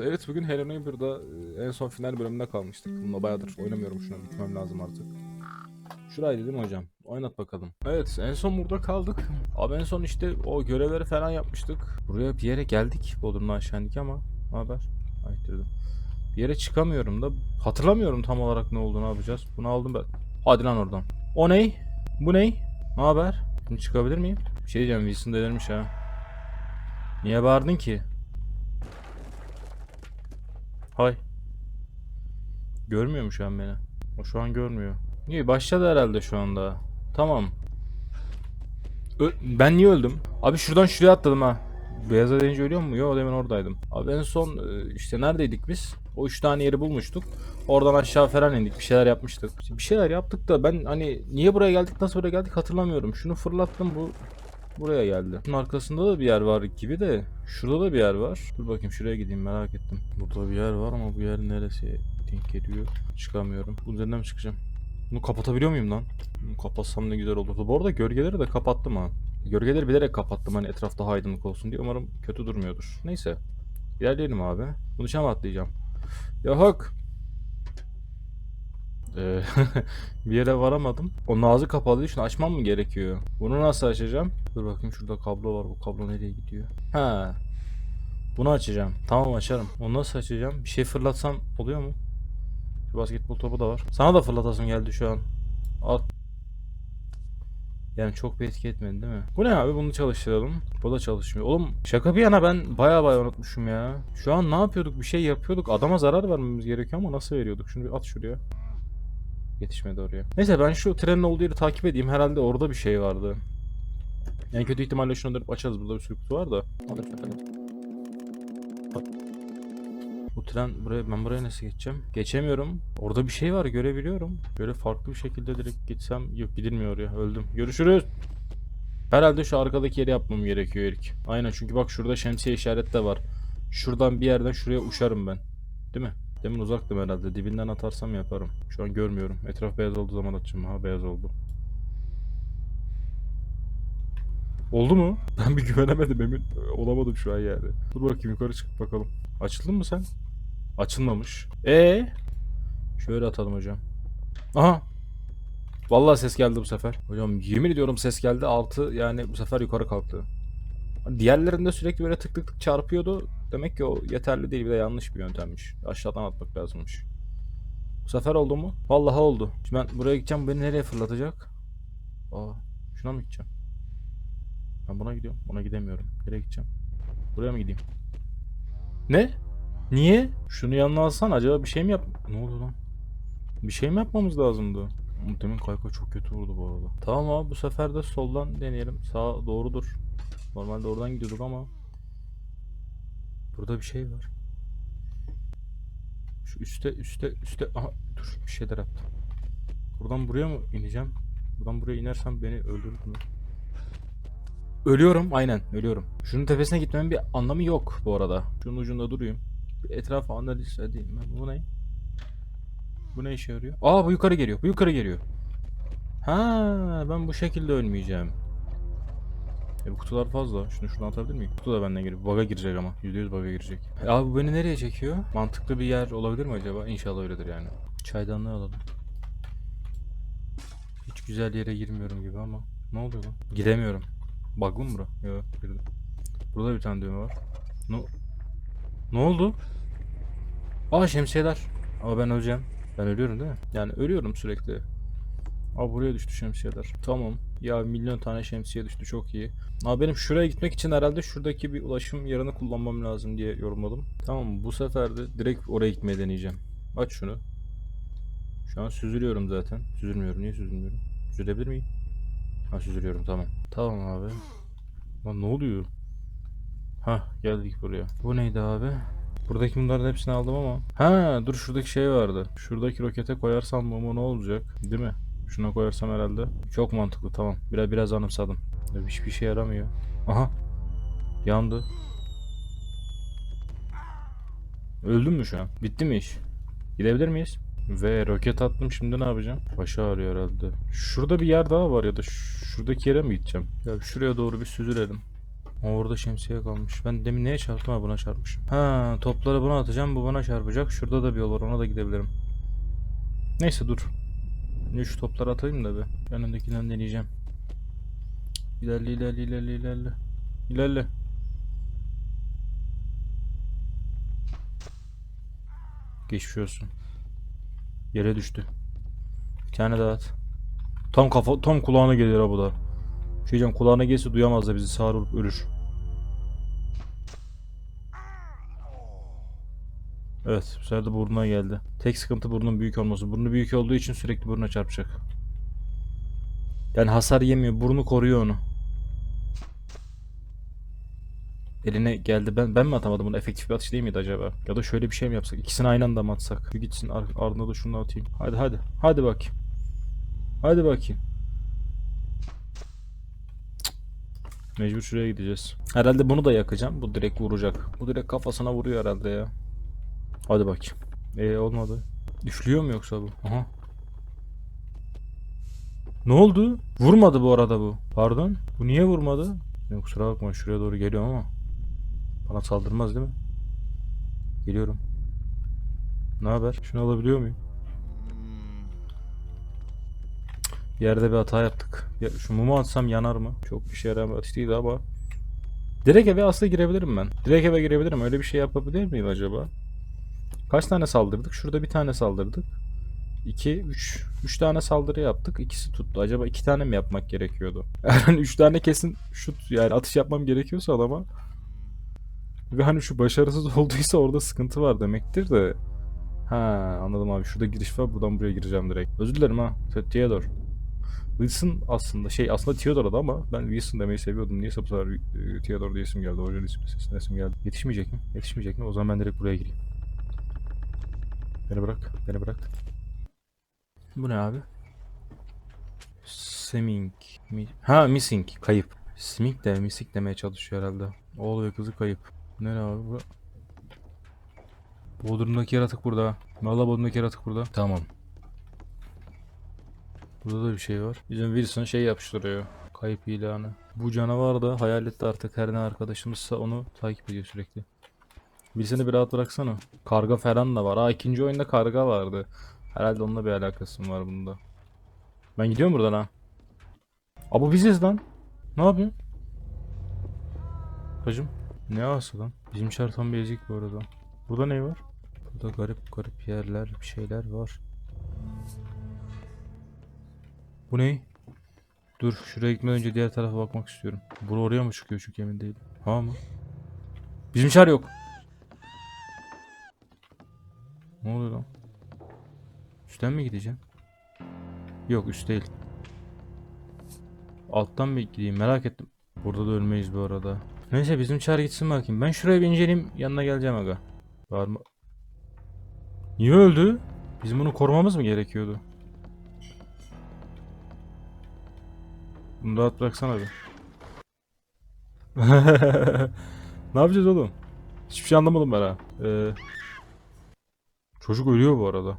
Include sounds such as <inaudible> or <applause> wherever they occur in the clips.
Evet bugün Hello Neighbor'da e, en son final bölümünde kalmıştık. Bununla bayağıdır oynamıyorum şuna bitmem lazım artık. Şuraydı değil mi hocam? Oynat bakalım. Evet en son burada kaldık. Abi en son işte o görevleri falan yapmıştık. Buraya bir yere geldik. Bodrum'dan aşağı ama ne haber? Ay dedim. Bir yere çıkamıyorum da hatırlamıyorum tam olarak ne oldu ne yapacağız. Bunu aldım ben. Hadi lan oradan. O ney? Bu ney? Ne haber? Şimdi çıkabilir miyim? Bir şey diyeceğim Wilson delirmiş ha. Niye bağırdın ki? Hay. Görmüyor mu şu an beni? O şu an görmüyor. İyi başladı herhalde şu anda. Tamam. Ö- ben niye öldüm? Abi şuradan şuraya atladım ha. Beyaza deyince ölüyor mu? Yok demin oradaydım. Abi en son e, işte neredeydik biz? O üç tane yeri bulmuştuk. Oradan aşağı falan indik. Bir şeyler yapmıştık. Bir şeyler yaptık da ben hani niye buraya geldik nasıl buraya geldik hatırlamıyorum. Şunu fırlattım bu buraya geldi. Bunun arkasında da bir yer var gibi de şurada da bir yer var. Dur bakayım şuraya gideyim merak ettim. Burada bir yer var ama bu yer neresi denk geliyor. Çıkamıyorum. Bunun üzerinden mi çıkacağım? Bunu kapatabiliyor muyum lan? Bunu kapatsam ne güzel olurdu. Bu arada gölgeleri de kapattım ha. Gölgeleri bilerek kapattım hani etrafta aydınlık olsun diye. Umarım kötü durmuyordur. Neyse. İlerleyelim abi. Bunu mı atlayacağım? Ya hak. Ee, <laughs> bir yere varamadım. O ağzı kapalı. Şunu açmam mı gerekiyor? Bunu nasıl açacağım? Dur bakayım şurada kablo var. Bu kablo nereye gidiyor? Ha. Bunu açacağım. Tamam açarım. Onu nasıl açacağım? Bir şey fırlatsam oluyor mu? Şu basketbol topu da var. Sana da fırlatasım geldi şu an. Al. Yani çok bir etki etmedi değil mi? Bu ne abi? Bunu çalıştıralım. Bu da çalışmıyor. Oğlum şaka bir yana ben baya baya unutmuşum ya. Şu an ne yapıyorduk? Bir şey yapıyorduk. Adama zarar vermemiz gerekiyor ama nasıl veriyorduk? Şunu bir at şuraya. Yetişmedi oraya. Neyse ben şu trenin olduğu yeri takip edeyim. Herhalde orada bir şey vardı. En kötü ihtimalle şunu dönüp açarız. Burada bir sürü kutu var da. Bu tren buraya ben buraya nasıl geçeceğim? Geçemiyorum. Orada bir şey var görebiliyorum. Böyle farklı bir şekilde direkt gitsem yok gidilmiyor oraya. Öldüm. Görüşürüz. Herhalde şu arkadaki yeri yapmam gerekiyor ilk. Aynen çünkü bak şurada şemsiye işaret de var. Şuradan bir yerden şuraya uçarım ben. Değil mi? Demin uzaktım herhalde. Dibinden atarsam yaparım. Şu an görmüyorum. Etraf beyaz olduğu zaman atacağım. Ha beyaz oldu. Oldu mu? <laughs> Ben bir güvenemedim emin. Olamadım şu an yani. Dur bakayım yukarı çık bakalım. Açıldın mı sen? Açılmamış. E Şöyle atalım hocam. Aha. Vallahi ses geldi bu sefer. Hocam yemin ediyorum ses geldi. Altı yani bu sefer yukarı kalktı. Diğerlerinde sürekli böyle tık tık tık çarpıyordu. Demek ki o yeterli değil bir de yanlış bir yöntemmiş. Aşağıdan atmak lazımmış. Bu sefer oldu mu? Vallahi oldu. Şimdi ben buraya gideceğim. Beni nereye fırlatacak? Aa, şuna mı gideceğim? Ben buna gidiyorum. Buna gidemiyorum. Nereye gideceğim? Buraya mı gideyim? Ne? Niye? Şunu yanına alsan acaba bir şey mi yap... Ne oldu lan? Bir şey mi yapmamız lazımdı? Demin kayka çok kötü vurdu bu arada. Tamam abi bu sefer de soldan deneyelim. Sağ doğrudur. Normalde oradan gidiyorduk ama. Burada bir şey var. Şu üstte üstte üstte. Aha dur bir şeyler yaptı. Buradan buraya mı ineceğim? Buradan buraya inersem beni öldürür mü? Ölüyorum aynen ölüyorum. Şunun tepesine gitmemin bir anlamı yok bu arada. Şunun ucunda durayım. Bir etrafı analiz edeyim ben. Bu ne? Bu ne işe yarıyor? Aa bu yukarı geliyor. Bu yukarı geliyor. Ha ben bu şekilde ölmeyeceğim. E bu kutular fazla. Şunu şuradan atabilir miyim? Kutu da benden geliyor. Bug'a girecek ama. %100 bug'a girecek. E abi bu beni nereye çekiyor? Mantıklı bir yer olabilir mi acaba? İnşallah öyledir yani. Çaydanlığı alalım. Hiç güzel yere girmiyorum gibi ama. Ne oluyor lan? Gidemiyorum. Bug mı bura? Yok girdim. Burada bir tane düğme var. Ne, ne oldu? Aa şemsiyeler. Ama ben öleceğim. Ben ölüyorum değil mi? Yani ölüyorum sürekli. Aa buraya düştü şemsiyeler. Tamam. Ya milyon tane şemsiye düştü çok iyi. Ama benim şuraya gitmek için herhalde şuradaki bir ulaşım yerini kullanmam lazım diye yorumladım. Tamam bu sefer de direkt oraya gitmeye deneyeceğim. Aç şunu. Şu an süzülüyorum zaten. Süzülmüyorum. Niye süzülmüyorum? Süzülebilir miyim? Ha süzülüyorum tamam. Tamam abi. Lan ne oluyor? Hah geldik buraya. Bu neydi abi? Buradaki bunların hepsini aldım ama. Ha dur şuradaki şey vardı. Şuradaki rokete koyarsam bu ne olacak? Değil mi? Şuna koyarsam herhalde. Çok mantıklı tamam. Biraz biraz anımsadım. Hiçbir şey yaramıyor. Aha. Yandı. Öldün mü şu an? Bitti mi iş? Gidebilir miyiz? Ve roket attım şimdi ne yapacağım? Başı ağrıyor herhalde. Şurada bir yer daha var ya da şuradaki yere mi gideceğim? Ya şuraya doğru bir süzülelim. Orada şemsiye kalmış. Ben demin neye çarptım ha buna çarpmışım. Ha topları buna atacağım bu bana çarpacak. Şurada da bir yol var ona da gidebilirim. Neyse dur. Önce şu topları atayım da bir. Yanındakinden deneyeceğim. İlerle ilerle ilerle ilerle. İlerle. Geçmiş olsun. Yere düştü. Bir tane daha at. Tam kafa tam kulağına gelir ha bu da. Şey diyeceğim kulağına gelse duyamaz da bizi sağır olup ölür. Evet bu sefer de burnuna geldi. Tek sıkıntı burnun büyük olması. Burnu büyük olduğu için sürekli burnuna çarpacak. Yani hasar yemiyor. Burnu koruyor onu. Eline geldi. Ben ben mi atamadım bunu? Efektif bir atış değil miydi acaba? Ya da şöyle bir şey mi yapsak? İkisini aynı anda mı atsak? Bir gitsin ar- ardına da şunu atayım. Hadi hadi. Hadi bakayım. Hadi bakayım. Mecbur şuraya gideceğiz. Herhalde bunu da yakacağım. Bu direkt vuracak. Bu direkt kafasına vuruyor herhalde ya. Hadi bakayım. Ee olmadı. Üflüyor mu yoksa bu? Aha. Ne oldu? Vurmadı bu arada bu. Pardon. Bu niye vurmadı? Ya kusura bakma şuraya doğru geliyorum ama. Bana saldırmaz değil mi? Geliyorum. Ne haber? Şunu alabiliyor muyum? Yerde bir hata yaptık. Ya, şu mumu atsam yanar mı? Çok bir şey yaramaz değil ama. Direkt eve aslında girebilirim ben. Direkt eve girebilirim. Öyle bir şey yapabilir miyim acaba? Kaç tane saldırdık? Şurada bir tane saldırdık. 2, 3. 3 tane saldırı yaptık. İkisi tuttu. Acaba 2 tane mi yapmak gerekiyordu? <laughs> Eğer 3 tane kesin şut yani atış yapmam gerekiyorsa adama ve hani şu başarısız <laughs> olduysa orada sıkıntı var demektir de. Ha anladım abi. Şurada giriş var. Buradan buraya gireceğim direkt. Özür dilerim ha. Theodore. Wilson aslında şey aslında Theodore'da ama ben Wilson demeyi seviyordum. Niyeyse bu sefer e, Theodore diye isim geldi. Orijinal isim, isim geldi. Yetişmeyecek mi? Yetişmeyecek mi? O zaman ben direkt buraya gireyim. Beni bırak. Beni bırak. Bu ne abi? Seming. Mi- ha missing. Kayıp. Smink de missing demeye çalışıyor herhalde. Oğlu ve kızı kayıp. Nere abi bu? Bodrum'daki yaratık burada. Valla Bodrum'daki yaratık burada. Tamam. Burada da bir şey var. Bizim Wilson şey yapıştırıyor. Kayıp ilanı. Bu canavar da hayalet de artık her ne arkadaşımızsa onu takip ediyor sürekli. Wilson'ı bir rahat bıraksana. Karga falan da var. Aa ikinci oyunda karga vardı. Herhalde onunla bir alakası var bunda? Ben gidiyorum buradan ha. Aa bu biziz lan. Ne yapıyorsun? Hacım. Ne ağası lan? Bizim çarpan bir ezik bu arada. Burada ne var? Burada garip garip yerler, bir şeyler var. Bu ne? Dur şuraya gitmeden önce diğer tarafa bakmak istiyorum. Bura oraya mı çıkıyor çünkü emin değilim. Ha mı? Bizim çar yok. Ne oluyor lan? Üstten mi gideceğim? Yok üst değil. Alttan mı gideyim merak ettim. Burada da ölmeyiz bu arada. Neyse bizim çağır gitsin bakayım. Ben şuraya bir inceleyeyim yanına geleceğim aga. Var mı? Niye öldü? Bizim bunu korumamız mı gerekiyordu? Bunu rahat bıraksana bir. <laughs> ne yapacağız oğlum? Hiçbir şey anlamadım ben ha. Ee, çocuk ölüyor bu arada.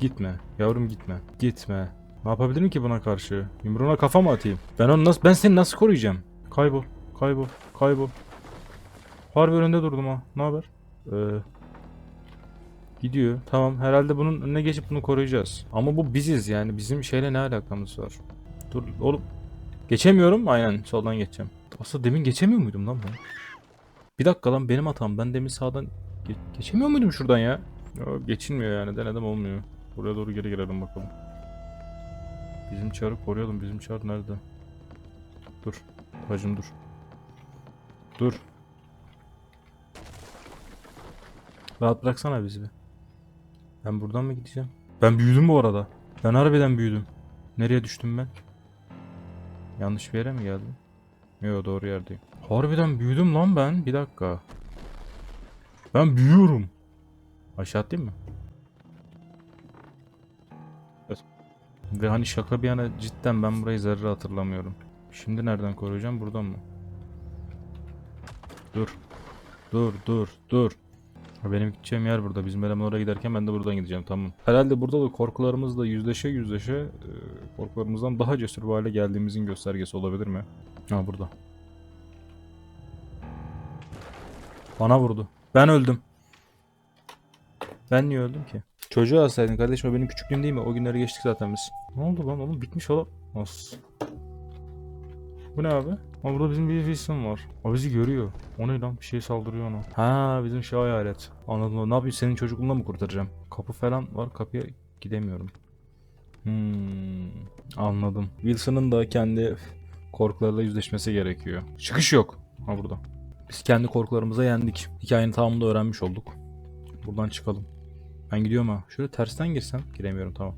Gitme. Yavrum gitme. Gitme. Ne yapabilirim ki buna karşı? Yumruğuna kafa mı atayım? Ben onu nasıl ben seni nasıl koruyacağım? Kaybol. Kaybol. Kaybol. Harbi önünde durdum ha. Ne haber? Ee, gidiyor. Tamam. Herhalde bunun önüne geçip bunu koruyacağız. Ama bu biziz yani. Bizim şeyle ne alakamız var? Dur oğlum. Geçemiyorum. Aynen soldan geçeceğim. Aslında demin geçemiyor muydum lan ben? Bir dakika lan benim hatam. Ben demin sağdan ge- geçemiyor muydum şuradan ya? Yo, geçilmiyor yani. Denedim olmuyor. Buraya doğru geri girelim bakalım. Bizim çarı koruyalım. Bizim çar nerede? Dur. Hacım dur. Dur. Rahat bıraksana bizi bir. Ben buradan mı gideceğim? Ben büyüdüm bu arada. Ben harbiden büyüdüm. Nereye düştüm ben? Yanlış bir yere mi geldim? Yo doğru yerdeyim. Harbiden büyüdüm lan ben. Bir dakika. Ben büyüyorum. Aşağı atlayayım mı? Evet. Ve hani şaka bir yana cidden ben burayı zerre hatırlamıyorum. Şimdi nereden koruyacağım? Buradan mı? Dur. Dur dur dur. Benim gideceğim yer burada. Bizim eleman oraya giderken ben de buradan gideceğim. Tamam. Herhalde burada da korkularımızla yüzleşe yüzleşe e, korkularımızdan daha cesur bir hale geldiğimizin göstergesi olabilir mi? Ha burada. Bana vurdu. Ben öldüm. Ben niye öldüm ki? Çocuğu alsaydın kardeşim o benim küçüklüğüm değil mi? O günleri geçtik zaten biz. Ne oldu lan oğlum bitmiş oğlum. Nasıl? Bu ne abi? Ama burada bizim bir Wilson var. O bizi görüyor. O ne lan? Bir şey saldırıyor ona. Ha bizim şey hayalet. Anladım. Ne yapayım senin çocukluğundan mı kurtaracağım? Kapı falan var. Kapıya gidemiyorum. Hmm, anladım. Wilson'ın da kendi korkularıyla yüzleşmesi gerekiyor. Çıkış yok. Ha burada. Biz kendi korkularımıza yendik. Hikayenin tamamını da öğrenmiş olduk. Buradan çıkalım. Ben gidiyorum ha. Şöyle tersten girsem. Giremiyorum tamam.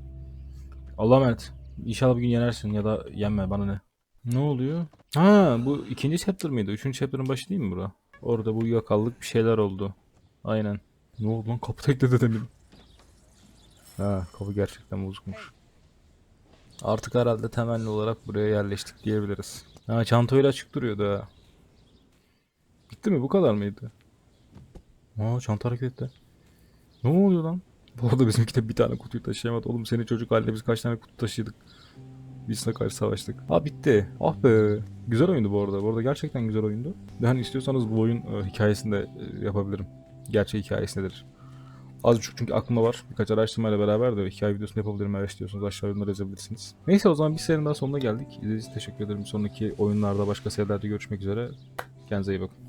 Allah'a emanet. İnşallah bir gün yenersin ya da yenme bana ne. Ne oluyor? Ha bu ikinci chapter mıydı? Üçüncü chapter'ın başı değil mi bura? Orada bu yakallık bir şeyler oldu. Aynen. Ne oldu lan? Kapı tekledi demin. Ha kapı gerçekten bozukmuş. Artık herhalde temelli olarak buraya yerleştik diyebiliriz. Ha çanta öyle açık duruyordu ha. Bitti mi? Bu kadar mıydı? Aa çanta hareket etti. Ne oluyor lan? Bu arada bizimki de bir tane kutuyu taşıyamadı. Oğlum senin çocuk halinde biz kaç tane kutu taşıdık. Biz ne karşı savaştık. Ha bitti. Ah be. Güzel oyundu bu arada. Bu arada gerçekten güzel oyundu. Yani istiyorsanız bu oyun e, hikayesini de e, yapabilirim. Gerçek hikayesindedir. Az buçuk çünkü aklımda var. Birkaç araştırmayla beraber de hikaye videosunu yapabilirim eğer istiyorsanız aşağı yorumlara yazabilirsiniz. Neyse o zaman bir serinin daha sonuna geldik. İzlediğiniz için teşekkür ederim. Sonraki oyunlarda başka serilerde görüşmek üzere. Kendinize iyi bakın.